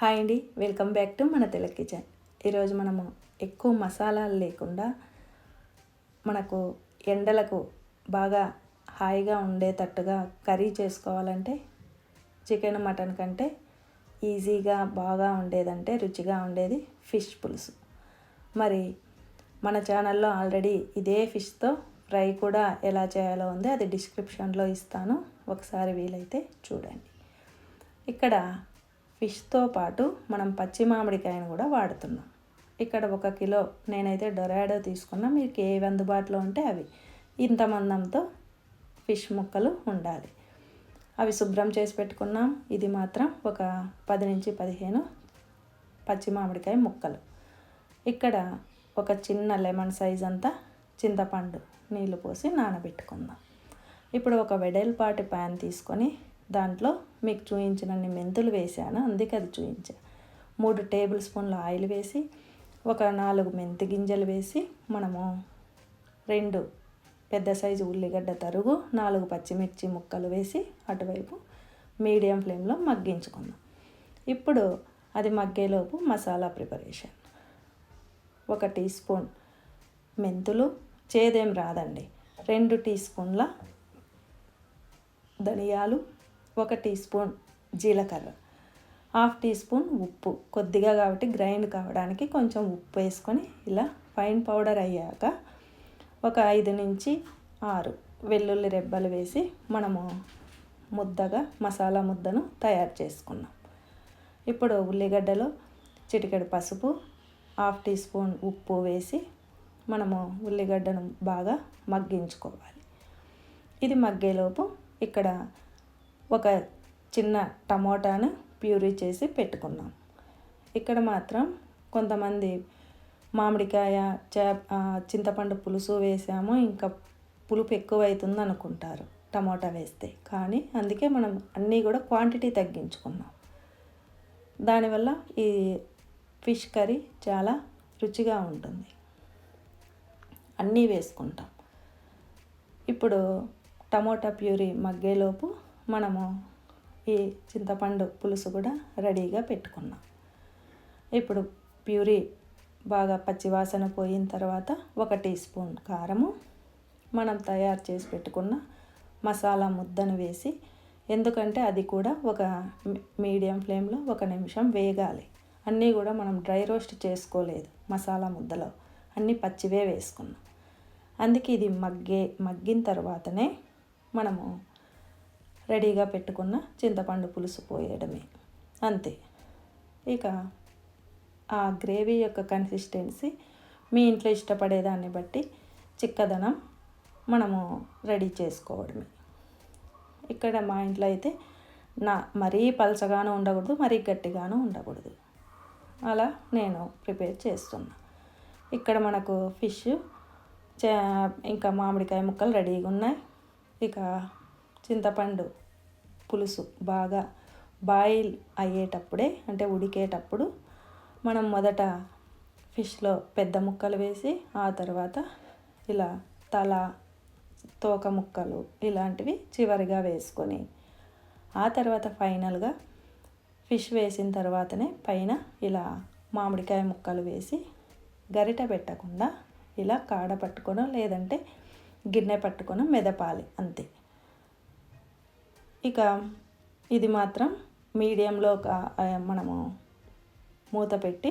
Hi అండి welcome back to మన Telugu kitchen. ఈరోజు మనము ఎక్కువ మసాలాలు లేకుండా మనకు ఎండలకు బాగా హాయిగా ఉండేటట్టుగా కర్రీ చేసుకోవాలంటే చికెన్ మటన్ కంటే ఈజీగా బాగా ఉండేదంటే రుచిగా ఉండేది ఫిష్ పులుసు. మరి మన ఛానల్లో ఆల్రెడీ ఇదే ఫిష్తో ఫ్రై కూడా ఎలా చేయాలో ఉంది అది డిస్క్రిప్షన్లో ఇస్తాను. ఒకసారి వీలైతే చూడండి. ఇక్కడ ఫిష్తో పాటు మనం పచ్చి మామిడికాయను కూడా వాడుతున్నాం. ఇక్కడ ఒక కిలో నేనైతే డొరాడో తీసుకున్నా. మీకు ఏవి అందుబాటులో ఉంటే అవి. ఇంత మందంతో ఫిష్ ముక్కలు ఉండాలి. అవి శుభ్రం చేసి పెట్టుకున్నాం. ఇది మాత్రం ఒక పది నుంచి పదిహేను పచ్చి మామిడికాయ ముక్కలు. ఇక్కడ ఒక చిన్న లెమన్ సైజ్ అంతా చింతపండు నీళ్ళు పోసి నానబెట్టుకుందాం. ఇప్పుడు ఒక వెడల్పాటి ప్యాన్ తీసుకొని దాంట్లో మీకు చూపించినన్ని మెంతులు వేసాను అందుకే అది చూపించా మూడు టేబుల్ స్పూన్ల ఆయిల్ వేసి ఒక నాలుగు మెంతి గింజలు వేసి మనము రెండు పెద్ద సైజు ఉల్లిగడ్డ తరుగు నాలుగు పచ్చిమిర్చి ముక్కలు వేసి అటువైపు మీడియం ఫ్లేమ్లో మగ్గించుకుందాం. ఇప్పుడు అది మగ్గేలోపు మసాలా ప్రిపరేషన్. ఒక టీ స్పూన్ మెంతులు చేదేం రాదండి. రెండు టీ స్పూన్ల ధనియాలు ఒక టీ స్పూన్ జీలకర్ర హాఫ్ టీ స్పూన్ ఉప్పు. కొద్దిగా కాబట్టి గ్రైండ్ కావడానికి కొంచెం ఉప్పు వేసుకొని ఇలా ఫైన్ పౌడర్ అయ్యాక ఒక ఐదు నుంచి ఆరు వెల్లుల్లి రెబ్బలు వేసి మనము ముద్దగా మసాలా ముద్దను తయారు చేసుకున్నాం. ఇప్పుడు ఉల్లిగడ్డలో చిటికెడు పసుపు హాఫ్ టీ స్పూన్ ఉప్పు వేసి మనము ఉల్లిగడ్డను బాగా మగ్గించుకోవాలి. ఇది మగ్గేలోపు ఇక్కడ ఒక చిన్న టమోటాను ప్యూరీ చేసి పెట్టుకున్నాం. ఇక్కడ మాత్రం కొంతమంది మామిడికాయ చే చింతపండు పులుసు వేసాము. ఇంకా పులుపు ఎక్కువ అవుతుంది అనుకుంటారు టమోటా వేస్తే. కానీ అందుకే మనం అన్నీ కూడా క్వాంటిటీ తగ్గించుకున్నాం. దానివల్ల ఈ ఫిష్ కర్రీ చాలా రుచిగా ఉంటుంది. అన్నీ వేసుకుంటాం. ఇప్పుడు టమోటా ప్యూరీ మగ్గేలోపు మనము ఈ చింతపండు పులుసు కూడా రెడీగా పెట్టుకున్నాం. ఇప్పుడు ప్యూరీ బాగా పచ్చివాసన పోయిన తర్వాత ఒక టీ స్పూన్ కారము మనం తయారు చేసి పెట్టుకున్న మసాలా ముద్దను వేసి ఎందుకంటే అది కూడా ఒక మీడియం ఫ్లేమ్లో ఒక నిమిషం వేగాలి. అన్నీ కూడా మనం డ్రై రోస్ట్ చేసుకోలేదు మసాలా ముద్దలో. అన్నీ పచ్చివే వేసుకున్నాం. అందుకే ఇది మగ్గే మగ్గిన తర్వాతనే మనము రెడీగా పెట్టుకున్న చింతపండు పులుసు పోయడమే. అంతే. ఇక ఆ గ్రేవీ యొక్క కన్సిస్టెన్సీ మీ ఇంట్లో ఇష్టపడేదాన్ని బట్టి చిక్కదనం మనము రెడీ చేసుకోవడమే. ఇక్కడ మా ఇంట్లో అయితే నా మరీ పలచగాను ఉండకూడదు మరీ గట్టిగాను ఉండకూడదు. అలా నేను ప్రిపేర్ చేస్తున్నా. ఇక్కడ మనకు ఫిష్ ఇంకా మామిడికాయ ముక్కలు రెడీగా ఉన్నాయి. ఇక చింతపండు పులుసు బాగా బాయిల్ అయ్యేటప్పుడే అంటే ఉడికేటప్పుడు మనం మొదట ఫిష్లో పెద్ద ముక్కలు వేసి ఆ తర్వాత ఇలా తల తోక ముక్కలు ఇలాంటివి చివరిగా వేసుకొని ఆ తర్వాత ఫైనల్గా ఫిష్ వేసిన తర్వాతనే పైన ఇలా మామిడికాయ ముక్కలు వేసి గరిట పెట్టకుండా ఇలా కాడ పట్టుకొని లేదంటే గిన్నె పట్టుకొని మెదపాలి అంతే. ఇక ఇది మాత్రం మీడియంలో ఒక మనము మూత పెట్టి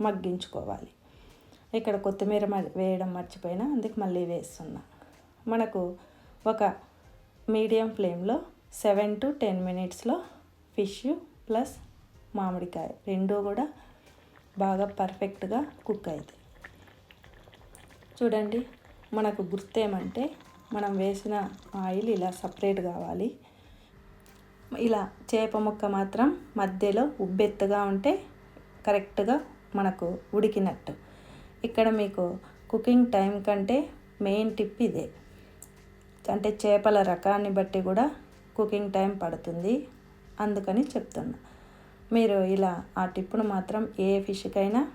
మగ్గించుకోవాలి. ఇక్కడ కొత్తిమీర వేయడం మర్చిపోయినా అందుకు మళ్ళీ వేస్తున్నా. మనకు ఒక మీడియం ఫ్లేమ్లో సెవెన్ టు టెన్ మినిట్స్లో ఫిష్ ప్లస్ మామిడికాయ రెండు కూడా బాగా పర్ఫెక్ట్గా కుక్ అవుతాయి చూడండి మనకు గుర్తేమంటే మనం వేసిన ఆయిల్ ఇలా సపరేట్ కావాలి. ఇలా చేప ముక్క మాత్రం మధ్యలో ఉబ్బెత్తుగా ఉంటే కరెక్ట్గా మనకు ఉడికినట్టు. ఇక్కడ మీకు కుకింగ్ టైం కంటే మెయిన్ టిప్ ఇదే. అంటే చేపల రకాన్ని బట్టి కూడా కుకింగ్ టైం పడుతుంది అందుకని చెప్తున్నా. మీరు ఇలా ఆ టిప్పును మాత్రం ఏ ఫిష్కైనా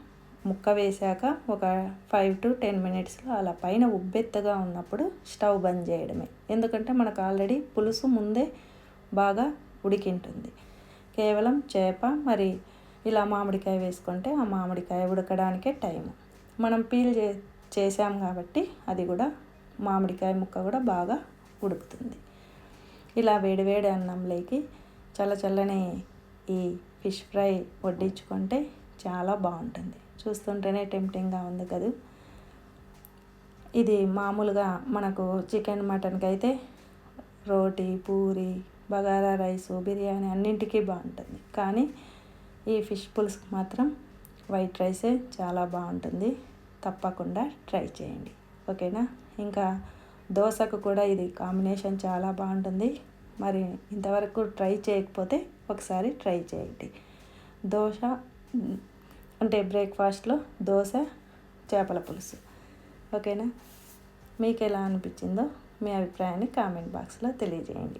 ముక్క వేశాక ఒక ఫైవ్ టు టెన్ మినిట్స్లో అలా పైన ఉబ్బెత్తగా ఉన్నప్పుడు స్టవ్ బంద్ చేయడమే. ఎందుకంటే మనకు ఆల్రెడీ పులుసు ముందే బాగా ఉడికింటుంది కేవలం చేప మరి ఇలా మామిడికాయ వేసుకుంటే ఆ మామిడికాయ ఉడకడానికే టైం మనం పీల్ చే చేసాం కాబట్టి అది కూడా మామిడికాయ ముక్క కూడా బాగా ఉడుకుతుంది. ఇలా వేడివేడి అన్నంలోకి చల్ల చల్లని ఈ ఫిష్ ఫ్రై వడ్డించుకుంటే చాలా బాగుంటుంది. చూస్తుంటేనే టెంప్టింగ్గా ఉంది కదా. ఇది మామూలుగా మనకు చికెన్ మటన్కి అయితే రోటీ పూరి బగారా రైసు బిర్యానీ అన్నింటికీ బాగుంటుంది. కానీ ఈ ఫిష్ పులుసుకు మాత్రం వైట్ రైసే చాలా బాగుంటుంది. తప్పకుండా ట్రై చేయండి. ఓకేనా? ఇంకా దోశకు కూడా ఇది కాంబినేషన్ చాలా బాగుంటుంది. మరి ఇంతవరకు ట్రై చేయకపోతే ఒకసారి ట్రై చేయండి. దోశ అంటే బ్రేక్ఫాస్ట్లో దోశ చేపల పులుసు. ఓకేనా? మీకు ఎలా అనిపించిందో మీ అభిప్రాయాన్ని కామెంట్ బాక్స్లో తెలియజేయండి.